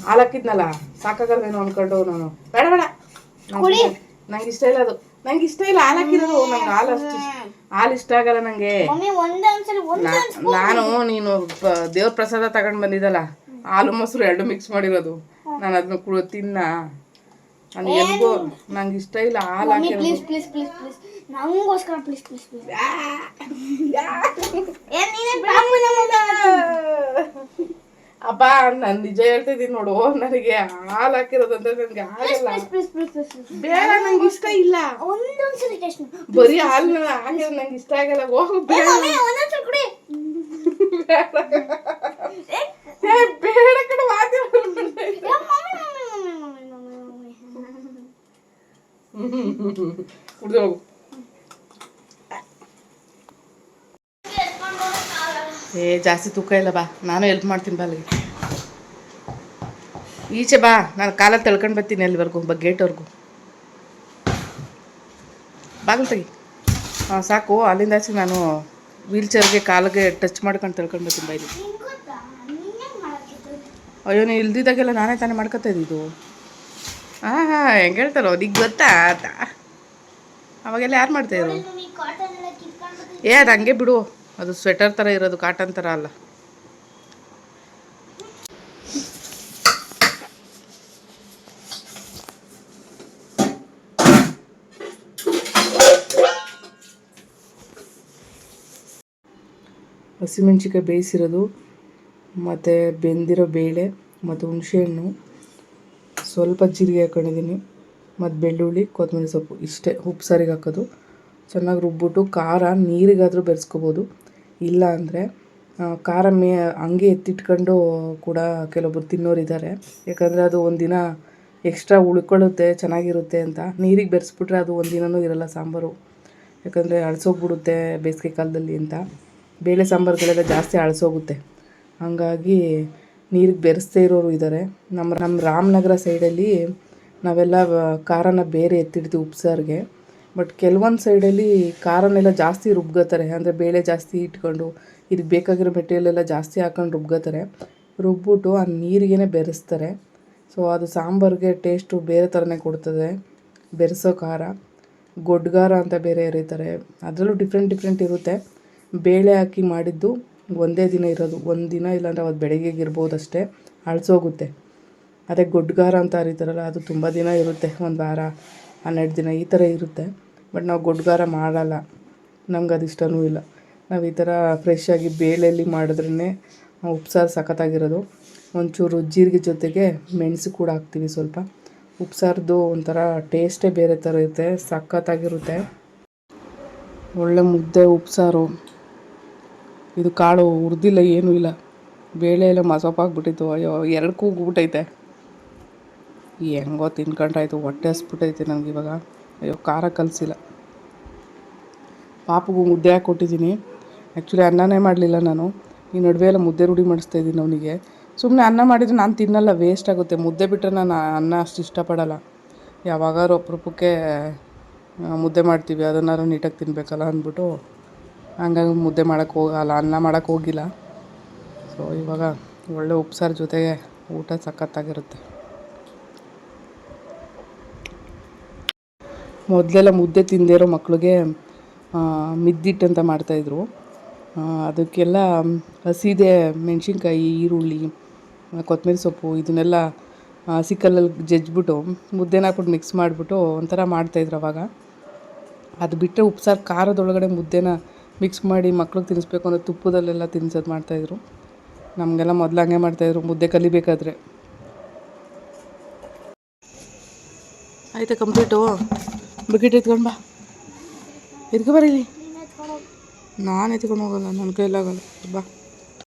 ಹಾಲು ಹಾಕಿದ್ನಲ್ಲ ಸಾಕಾಗಲ್ವೇನೋ ಅನ್ಕೊಂಡು ನಾನು ಬೇಡ ಬೇಡ. ನಂಗೆ ಇಷ್ಟ ಇಲ್ಲ ಅದು. ನಂಗೆ ಇಷ್ಟ ಇಲ್ಲ ಹಾಲು ಹಾಕಿರೋದು. ನಂಗೆ ಹಾಲು ಅಷ್ಟು ಹಾಲು ಇಷ್ಟ ಆಗಲ್ಲ ಒಂದೊಂದ್ ನಾನು ನೀನು ದೇವ್ರ ಪ್ರಸಾದ ತಗೊಂಡು ಬಂದಿದ್ದಲ್ಲ ಹಾಲು ಮೊಸರು ಎರಡು ಮಿಕ್ಸ್ ಮಾಡಿರೋದು. ನಾನು ಅದನ್ನ ಕುಡ ತಿನ್ನ. ನನಗೆ ನಂಗೆ ಇಷ್ಟ ಇಲ್ಲ ಹಾಲು ಹಾಕಿರೋದು. ಪ್ಲೀಸ್ ಪ್ಲೀಸ್ ಪ್ಲೀಸ್ ಪ್ಲೀಸ್ ನಂಗೋಸ್ಕರ ಪ್ಲೀಸ್ ಪ್ಲೀಸ್ ಪ್ಲೀಸ್ ಏನ್ ನೀನೇ ಪಾಪು ಅಪ್ಪ ನಾನು ನಿಜ ಹೇಳ್ತಿದ್ದೀನಿ ನೋಡು. ನನಗೆ ಹಾಲು ಹಾಕಿರೋದಂದ್ರೆ ನನಗೆ ಆಗಲ್ಲ ಬೇಡ ನಂಗೆ ಇಷ್ಟ ಇಲ್ಲ. ಒಂದೊಂದ್ಸಲ ಟೇಸ್ಟ್ ಬರೀ ಹಾಲ್ ಹಾಕಿರೋ ನಂಗೆ ಇಷ್ಟ ಆಗಲ್ಲ. ಹೋಗು ಬೇಡ. ಹ್ಮ್ ಕುಡಿ. ಏ, ಬೇಡ ಕಡೆ ಹ್ಮ್ ಹ್ಮ್. ಕುಡ್ದು ಹೋಗು. ಏ ಜಾಸ್ತಿ ತೂಕ ಇಲ್ಲ ಬಾ. ನಾನು ಹೆಲ್ಪ್ ಮಾಡ್ತೀನಿ ಬಾ ಅಲ್ಲಿಗೆ. ಈಚೆ ಬಾ. ನಾನು ಕಾಲ ತಳ್ಕೊಂಡು ಬರ್ತೀನಿ ಅಲ್ಲಿವರೆಗೂ ಬ ಗೇಟ್ವರೆಗೂ ಬಾಗಿಲು ತೆಗಿ. ಹಾಂ ಸಾಕು. ಅಲ್ಲಿಂದ ಆಚೆ ನಾನು ವೀಲ್ ಚೇರ್ಗೆ ಕಾಲಿಗೆ ಟಚ್ ಮಾಡ್ಕೊಂಡು ತಳ್ಕೊಂಡು ಬರ್ತೀನಿ ಬಾ ಇಲ್ಲಿ. ಅಯ್ಯೋ ನೀವು ಇಲ್ದಿದ್ದಾಗೆಲ್ಲ ನಾನೇ ತಾನೇ ಮಾಡ್ಕೊತಾ ಇದ್ದಿದ್ದು ಹಾಂ ಹಾಂ ಹೆಂಗೆ ಹೇಳ್ತಾರೋ? ನಿಗ್ ಗೊತ್ತಾ? ಆತ. ಅವಾಗೆಲ್ಲ ಯಾರು ಮಾಡ್ತಾಯಿದ್ರು ಏ ಅದು ಹಂಗೆ ಬಿಡು. ಅದು ಸ್ವೆಟರ್ ಥರ ಇರೋದು ಕಾಟನ್ ಥರ ಅಲ್ಲ. ಹಸಿಮೆಣ್ಸಿಕಾಯಿ ಬೇಯಿಸಿರೋದು, ಮತ್ತು ಬೆಂದಿರೋ ಬೇಳೆ, ಮತ್ತು ಹುಣಸೆಹಣ್ಣು, ಸ್ವಲ್ಪ ಜೀರಿಗೆ ಹಾಕೊಂಡಿದ್ದೀನಿ, ಮತ್ತು ಬೆಳ್ಳುಳ್ಳಿ, ಕೊತ್ತಂಬರಿ ಸೊಪ್ಪು, ಇಷ್ಟೇ ಉಪ್ಪು ಸಾರಿಗೆ ಹಾಕೋದು. ಚೆನ್ನಾಗಿ ರುಬ್ಬಿಟ್ಟು, ಖಾರ ನೀರಿಗಾದರೂ ಬೆರೆಸ್ಕೋಬೋದು. ಇಲ್ಲ ಅಂದರೆ ಖಾರ ಮೇ ಹಂಗೆ ಎತ್ತಿಟ್ಕೊಂಡು ಕೂಡ ಕೆಲವೊಬ್ರು ತಿನ್ನೋರಿದ್ದಾರೆ. ಯಾಕಂದರೆ ಅದು ಒಂದಿನ ಎಕ್ಸ್ಟ್ರಾ ಉಳ್ಕೊಳ್ಳುತ್ತೆ, ಚೆನ್ನಾಗಿರುತ್ತೆ ಅಂತ. ನೀರಿಗೆ ಬೆರೆಸ್ಬಿಟ್ರೆ ಅದು ಒಂದಿನವೂ ಇರಲ್ಲ ಸಾಂಬಾರು. ಯಾಕಂದರೆ ಅಳ್ಸೋಗ್ಬಿಡುತ್ತೆ ಬೇಸಿಗೆ ಕಾಲದಲ್ಲಿ ಅಂತ. ಬೇಳೆ ಸಾಂಬಾರುಗಳೆಲ್ಲ ಜಾಸ್ತಿ ಅಳಿಸೋಗುತ್ತೆ. ಹಾಗಾಗಿ ನೀರಿಗೆ ಬೆರೆಸ್ತೇ ಇರೋರು ಇದ್ದಾರೆ. ನಮ್ಮ ನಮ್ಮ ರಾಮನಗರ ಸೈಡಲ್ಲಿ ನಾವೆಲ್ಲ ಖಾರನ ಬೇರೆ ಎತ್ತಿಡ್ತೀವಿ ಉಪ್ಸಾರಿಗೆ. ಬಟ್ ಕೆಲವೊಂದು ಸೈಡಲ್ಲಿ ಖಾರನೆಲ್ಲ ಜಾಸ್ತಿ ರುಬ್ಕೋತಾರೆ ಅಂದರೆ ಬೇಳೆ ಜಾಸ್ತಿ ಇಟ್ಕೊಂಡು ಇದಕ್ಕೆ ಬೇಕಾಗಿರೋ ಮೆಟೀರಿಯಲೆಲ್ಲ ಜಾಸ್ತಿ ಹಾಕೊಂಡು ರುಬ್ಕೋತಾರೆ ರುಬ್ಬಿಟ್ಟು ಆ ನೀರಿಗೇ ಬೆರೆಸ್ತಾರೆ. ಸೊ ಅದು ಸಾಂಬಾರಿಗೆ ಟೇಸ್ಟು ಬೇರೆ ಥರನೇ ಕೊಡ್ತದೆ. ಬೆರೆಸೋ ಖಾರ, ಗೊಡ್ಗಾರ ಅಂತ ಬೇರೆ ಎರೀತಾರೆ. ಅದರಲ್ಲೂ ಡಿಫ್ರೆಂಟ್ ಡಿಫ್ರೆಂಟ್ ಇರುತ್ತೆ. ಬೇಳೆ ಹಾಕಿ ಮಾಡಿದ್ದು ಒಂದೇ ದಿನ ಇರೋದು. ಒಂದು ದಿನ ಇಲ್ಲಾಂದ್ರೆ ಅವತ್ತು ಬೆಳಗ್ಗೆಗೆ ಇರ್ಬೋದು ಅಷ್ಟೇ. ಅಳಿಸೋಗುತ್ತೆ. ಅದೇ ಗೊಡ್ಗಾರ ಅಂತ ಅರಿತಾರಲ್ಲ, ಅದು ತುಂಬ ದಿನ ಇರುತ್ತೆ. ಒಂದು ವಾರ, ಹನ್ನೆರಡು ದಿನ ಈ ಥರ ಇರುತ್ತೆ. ಬಟ್ ನಾವು ಗೊಡ್ಗಾರ ಮಾಡಲ್ಲ. ನಮ್ಗೆ ಅದು ಇಷ್ಟನೂ ಇಲ್ಲ. ನಾವು ಈ ಥರ ಫ್ರೆಶ್ ಆಗಿ ಬೇಳೆಯಲ್ಲಿ ಮಾಡಿದ್ರೇ ಉಪ್ಸಾರು ಸಖತ್ತಾಗಿರೋದು. ಒಂಚೂರು ಜೀರಿಗೆ ಜೊತೆಗೆ ಮೆಣಸು ಕೂಡ ಹಾಕ್ತೀವಿ ಸ್ವಲ್ಪ. ಉಪ್ಸಾರ್ದು ಒಂಥರ ಟೇಸ್ಟೇ ಬೇರೆ ಥರ ಇರುತ್ತೆ, ಸಖತ್ತಾಗಿರುತ್ತೆ. ಒಳ್ಳೆ ಮುದ್ದೆ, ಉಪ್ಸಾರು. ಇದು ಕಾಳು ಹುರಿದಿಲ್ಲ, ಏನೂ ಇಲ್ಲ. ಬೇಳೆ ಎಲ್ಲ ಮಸೊಪ್ಪಾಗ್ಬಿಟ್ಟಿತ್ತು ಅಯ್ಯೋ, ಎರಡು ಕೂಗ್ಬಿಟ್ಟೈತೆ. ಹೆಂಗೋ ತಿನ್ಕೊಂಡ್ರಾಯ್ತು, ಹೊಟ್ಟೆ ಹಸ್ಬಿಟ್ಟೈತೆ ಇವಾಗ. ಅಯ್ಯೋ, ಖಾರ ಕಲಿಸಿಲ್ಲ. ಪಾಪಗೂ ಮುದ್ದೆ ಹಾಕಿ ಕೊಟ್ಟಿದ್ದೀನಿ ಆ್ಯಕ್ಚುಲಿ ಅನ್ನನೇ ಮಾಡಲಿಲ್ಲ ನಾನು. ಈ ನಡುವೆ ಎಲ್ಲ ಮುದ್ದೆ ರೂಢಿ ಮಾಡಿಸ್ತಾ ಇದ್ದೀನಿ ಅವನಿಗೆ. ಸುಮ್ಮನೆ ಅನ್ನ ಮಾಡಿದರೆ ನಾನು ತಿನ್ನಲ್ಲ ವೇಸ್ಟ್ ಆಗುತ್ತೆ. ಮುದ್ದೆ ಬಿಟ್ಟರೆ ನಾನು ಅನ್ನ ಅಷ್ಟು ಇಷ್ಟಪಡಲ್ಲ. ಯಾವಾಗಾದ್ರು ಅಪರೂಪಕ್ಕೆ ಮುದ್ದೆ ಮಾಡ್ತೀವಿ. ಅದನ್ನಾರು ನೀಟಾಗಿ ತಿನ್ನಬೇಕಲ್ಲ ಅಂದ್ಬಿಟ್ಟು ಹಂಗಾಗಿ ಮುದ್ದೆ ಮಾಡೋಕ್ಕೆ ಹೋಗಲ್ಲ, ಅನ್ನ ಮಾಡೋಕ್ಕೆ ಹೋಗಿಲ್ಲ. ಸೊ ಇವಾಗ ಒಳ್ಳೆ ಉಪ್ಸಾರು ಜೊತೆಗೆ ಊಟ ಸಖತ್ತಾಗಿರುತ್ತೆ. ಮೊದಲೆಲ್ಲ ಮುದ್ದೆ ತಿಂದಿರೋ ಮಕ್ಕಳಿಗೆ ಮಿದ್ದಿಟ್ಟು ಅಂತ ಮಾಡ್ತಾಯಿದ್ರು ಅದಕ್ಕೆಲ್ಲ ಹಸಿದೆ ಮೆಣಸಿನ್ಕಾಯಿ, ಈರುಳ್ಳಿ ಕೊತ್ತಂಬರಿ ಸೊಪ್ಪು ಇದನ್ನೆಲ್ಲ ಹಸಿ ಕಲ್ಲಲ್ಲಿ ಜಜ್ಜಿಬಿಟ್ಟು ಮುದ್ದೆನ ಹಾಕ್ಬಿಟ್ಟು ಮಿಕ್ಸ್ ಮಾಡಿಬಿಟ್ಟು ಒಂಥರ ಮಾಡ್ತಾಯಿದ್ರು ಅವಾಗ. ಅದು ಬಿಟ್ಟರೆ ಉಪ್ಸಾರು ಖಾರದೊಳಗಡೆ ಮುದ್ದೆನ ಮಿಕ್ಸ್ ಮಾಡಿ ಮಕ್ಳಿಗೆ ತಿನ್ನಿಸ್ಬೇಕು ಅಂದರೆ ತುಪ್ಪದಲ್ಲೆಲ್ಲ ತಿನ್ಸೋದು ಮಾಡ್ತಾಯಿದ್ರು ನಮಗೆಲ್ಲ ಮೊದಲು ಹಂಗೆ ಮಾಡ್ತಾಯಿದ್ರು ಮುದ್ದೆ ಕಲಿಬೇಕಾದ್ರೆ. ಆಯಿತು ಕಂಪ್ಲೀಟು ಬಕೆಟ್ ಎತ್ಕೊಂಡು ಬಾ. ಎತ್ಕೊ ಬರೀ ನಾನು ಎತ್ಕೊಂಡು ಹೋಗಲ್ಲ ನನ್ನ ಕೈಲಾಗಲ್ಲ ಬಾ.